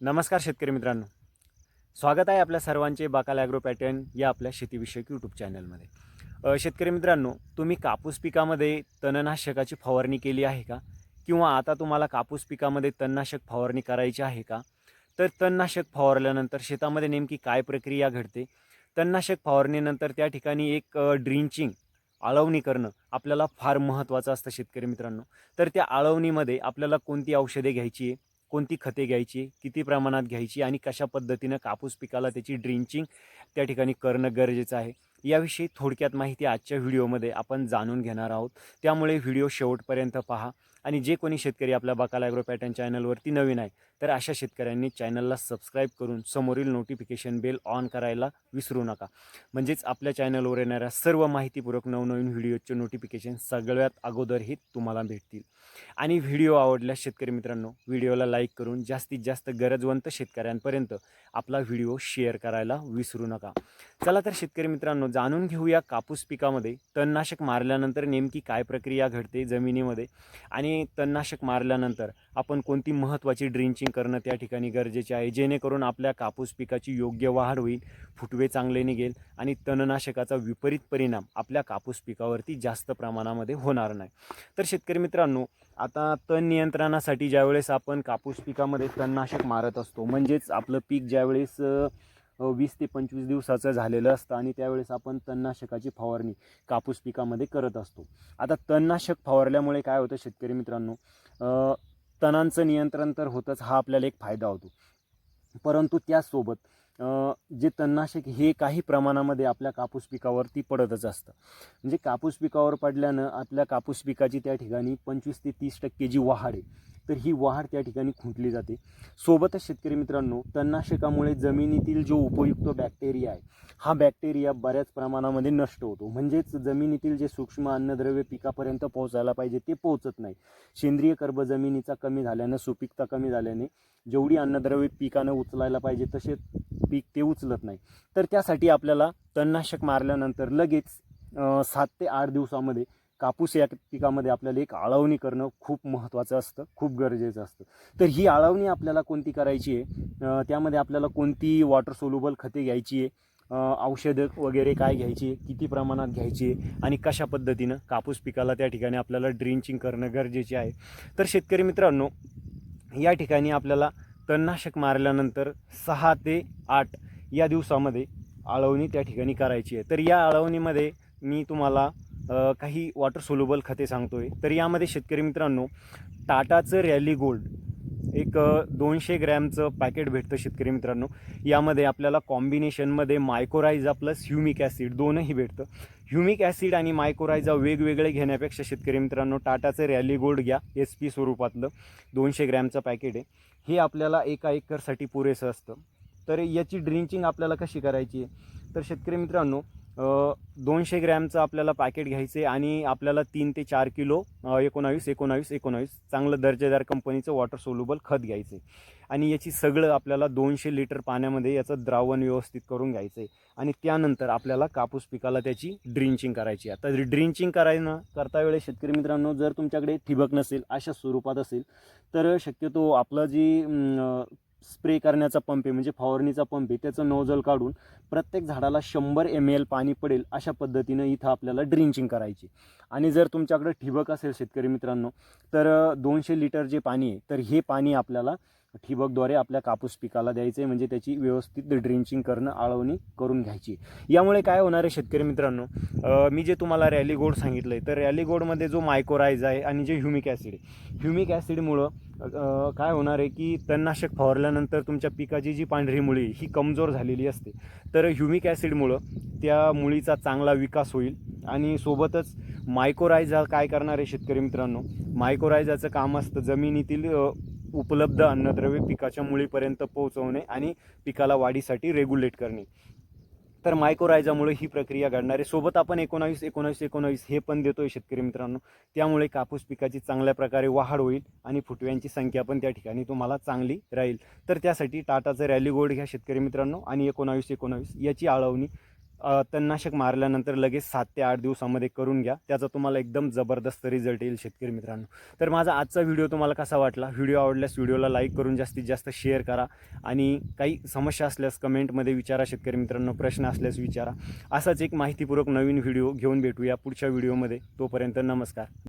नमस्कार शेतकरी मित्रांनो. स्वागत आहे आपल्या सर्वांचे बाकाल ॲग्रो पॅटर्न या आपल्या शेतीविषयक यूट्यूब चॅनलमध्ये. शेतकरी मित्रांनो तुम्ही कापूस पिकामध्ये तणनाशकाची फवारणी केली आहे का? किंवा आता तुम्हाला कापूस पिकामध्ये तणनाशक फवारणी करायची आहे का? तर तणनाशक फवारल्यानंतर शेतामध्ये नेमकी काय प्रक्रिया घडते? तणनाशक फवारणीनंतर त्या ठिकाणी एक ड्रिंचिंग आळवणी करणं आपल्याला फार महत्त्वाचं असतं शेतकरी मित्रांनो. तर त्या आळवणीमध्ये आपल्याला कोणती औषधे घ्यायची आहे? कोणती खते घ्यायची किती प्रमाणात घ्यायची आणि कशा पद्धतीनं कापूस पिकाला त्याची ड्रिंचिंग त्या ठिकाणी करणं गरजेचं आहे. याविषयी थोडक्यात माहिती आजच्या व्हिडिओमध्ये आपण जाणून घेणार आहोत. त्यामुळे व्हिडिओ शेवटपर्यंत पहा आणि जे कोणी शेतकरी आपल्या बकाला ॲग्रो पॅटर्न चॅनलवरती नवीन आहे तर अशा शेतकऱ्यांनी चॅनलला सबस्क्राईब करून समोरील नोटिफिकेशन बेल ऑन करायला विसरू नका. म्हणजेच आपल्या चॅनलवर येणाऱ्या सर्व माहितीपूर्वक नवनवीन व्हिडिओचे नोटिफिकेशन सगळ्यात अगोदरही तुम्हाला भेटतील. आणि व्हिडिओ आवडल्यास शेतकरी मित्रांनो व्हिडिओला लाईक करून जास्तीत जास्त गरजवंत शेतकऱ्यांपर्यंत आपला व्हिडिओ शेअर करायला विसरू नका. चला तर शेतकरी मित्रांनो जाणून घेऊया कापूस पिकामध्ये. तणनाशक मारल्यानंतर नेमकी काय प्रक्रिया घडते जमिनीमध्ये आणि तणनाशक मारल्यानंतर आपण कोणती महत्त्वाची ड्रिंचिंग करणं त्या ठिकाणी गरजेचे आहे? जेणेकरून आपल्या कापूस पिकाची योग्य वाढ होईल फुटवे चांगले निघेल आणि तणनाशकाचा विपरीत परिणाम आपल्या कापूस पिकावरती जास्त प्रमाणामध्ये होणार नाही. तर शेतकरी मित्रांनो आता तण नियंत्रणासाठी ज्यावेळेस आपण कापूस पिकामध्ये तणनाशक मारत असतो म्हणजेच आपलं पीक ज्यावेळेस वीस ते पंचवीस दिवसाचं झालेलं असतं आणि त्यावेळेस आपण तणनाशकाची फवारणी कापूस पिकामध्ये करत असतो. आता तणनाशक फवारल्यामुळे काय होतं शेतकरी मित्रांनो? तणांचं नियंत्रण तर होतंच हा आपल्याला एक फायदा होतो. परंतु त्यासोबत जे तणनाशक हे काही प्रमाणामध्ये आपल्या कापूस पिकावरती पडतच असतं. म्हणजे कापूस पिकावर पडल्यानं आपल्या कापूस पिकाची त्या ठिकाणी पंचवीस ते तीस टक्के जी वाढ आहे तर ही वाढ त्या ठिकाणी खुंटली जाते. सोबतच शेतकरी मित्रांनो तणनाशकामुळे जमिनीतील जो उपयुक्त बॅक्टेरिया आहे हा बॅक्टेरिया बऱ्याच प्रमाणामध्ये नष्ट होतो. म्हणजेच जमिनीतील जे सूक्ष्म अन्नद्रव्य पिकापर्यंत पोहोचायला पाहिजे ते पोहोचत नाही. सेंद्रिय कर्ब जमिनीचा कमी झाल्यानं सुपीकता कमी झाल्याने जेवढी अन्नद्रव्य पिकानं उचलायला पाहिजे तसे पीक ते उचलत नाही. तर त्यासाठी आपल्याला तणनाशक मारल्यानंतर लगेच सात ते आठ दिवसामध्ये कापूस या पिकामध्ये आपल्याला एक आळवणी करणं खूप महत्त्वाचं असतं खूप गरजेचं असतं. तर ही आळवणी आपल्याला कोणती करायची आहे? त्यामध्ये आपल्याला कोणती वॉटर सोल्युबल खते घ्यायची आहे? औषधं वगैरे काय घ्यायची आहे? किती प्रमाणात घ्यायची आहे? आणि कशा पद्धतीनं कापूस पिकाला त्या ठिकाणी आपल्याला ड्रिंचिंग करणं गरजेचे आहे? तर शेतकरी मित्रांनो या ठिकाणी आपल्याला तणनाशक मारल्यानंतर सहा ते आठ या दिवसामध्ये आळवणी त्या ठिकाणी करायची आहे. तर या आळवणीमध्ये मी तुम्हाला काही वॉटर सोल्युबल खते सांगतोय. तर यामध्ये शेतकरी मित्रांनो टाटाचं रॅली गोल्ड एक दोनशे ग्रॅमचं पॅकेट भेटतं शेतकरी मित्रांनो. यामध्ये आपल्याला कॉम्बिनेशनमध्ये मायकोरायझा प्लस ह्युमिक ॲसिड दोनही भेटतं. ह्युमिक ॲसिड आणि मायकोरायझा वेगवेगळे घेण्यापेक्षा शेतकरी मित्रांनो टाटाचं रॅली गोल्ड घ्या एस पी स्वरूपातलं. दोनशे ग्रॅमचं पॅकेट आहे. हे आपल्याला एका एकरसाठी पुरेसं असतं. तर याची ड्रिंचिंग आपल्याला कशी करायची आहे? तर शेतकरी मित्रांनो दोनशे ग्रॅमचं आपल्याला पॅकेट घ्यायचे आणि आपल्याला तीन ते चार किलो एकोणावीस एकोणावीस एकोणावीस चांगलं दर्जेदार कंपनीचं वॉटर सोल्युबल खत घ्यायचं आणि याची सगळं आपल्याला दोनशे लिटर पाण्यामध्ये याचं द्रावण व्यवस्थित करून घ्यायचं आहे आणि त्यानंतर आपल्याला कापूस पिकाला त्याची ड्रिंचिंग करायची आहे. आता ड्रिंचिंग करायनं करता वेळेस शेतकरी मित्रांनो जर तुमच्याकडे ठिबक नसेल अशा स्वरूपात असेल तर शक्यतो आपलं जी स्प्रे करण्याचा पंप आहे म्हणजे फवारणीचा पंप आहे त्याचं नोजल काढून प्रत्येक झाडाला शंभर एम एल पाणी पडेल अशा पद्धतीनं इथं आपल्याला ड्रिंचिंग करायची. आणि जर तुमच्याकडे ठिबक असेल शेतकरी मित्रांनो तर दोनशे लिटर जे पाणी आहे तर हे पाणी आपल्याला ठिबकद्वारे आपल्या कापूस पिकाला द्यायचं आहे म्हणजे त्याची व्यवस्थित ड्रिंचिंग करणं आळवणी करून घ्यायची. यामुळे काय होणार आहे शेतकरी मित्रांनो मी जे तुम्हाला रॅली गोड सांगितलं आहे तर रॅली गोडमध्ये जो मायकोरायझ आहे आणि जे ह्युमिक ॲसिड आहे ह्युमिक ॲसिडमुळं काय होणार आहे की तणनाशक फवारल्यानंतर तुमच्या पिकाची जी पांढरी मुळी ही कमजोर झालेली असते. तर ह्युमिक ॲसिडमुळं त्या मुळीचा चांगला विकास होईल आणि सोबतच मायकोरायझा काय करणार आहे शेतकरी मित्रांनो मायकोरायझाचं काम असतं जमिनीतील उपलब्ध अन्नद्रव्य पिकाच्या मुळीपर्यंत पोहोचवणे आणि पिकाला वाढीसाठी रेग्युलेट करणे. तर मायकोरायझामुळे ही प्रक्रिया घडणार आहे. सोबत आपण एकोणावीस एकोणावीस एकोणावीस हे पण देतोय शेतकरी मित्रांनो. त्यामुळे कापूस पिकाची चांगल्या प्रकारे वाढ होईल आणि फुटव्यांची संख्या पण त्या ठिकाणी तुम्हाला चांगली राहील. तर त्यासाठी टाटाचं रॅली गोल्ड घ्या शेतकरी मित्रांनो आणि एकोणावीस एकोणावीस याची आळवणी तणनाशक मारल्यानंतर लगेच सात ते आठ दिवसामध्ये करून घ्या. त्याचा तुम्हाला एकदम जबरदस्त रिझल्ट येईल शेतकरी मित्रांनो. तर माझा आजचा व्हिडिओ तुम्हाला कसा वाटला? व्हिडिओ आवडल्यास व्हिडिओला लाईक करून जास्तीत जास्त शेअर करा. आणि काही समस्या असल्यास कमेंटमध्ये विचारा शेतकरी मित्रांनो. प्रश्न असल्यास विचारा. असाच एक माहितीपूर्वक नवीन व्हिडिओ घेऊन भेटूया पुढच्या व्हिडिओमध्ये तोपर्यंत नमस्कार.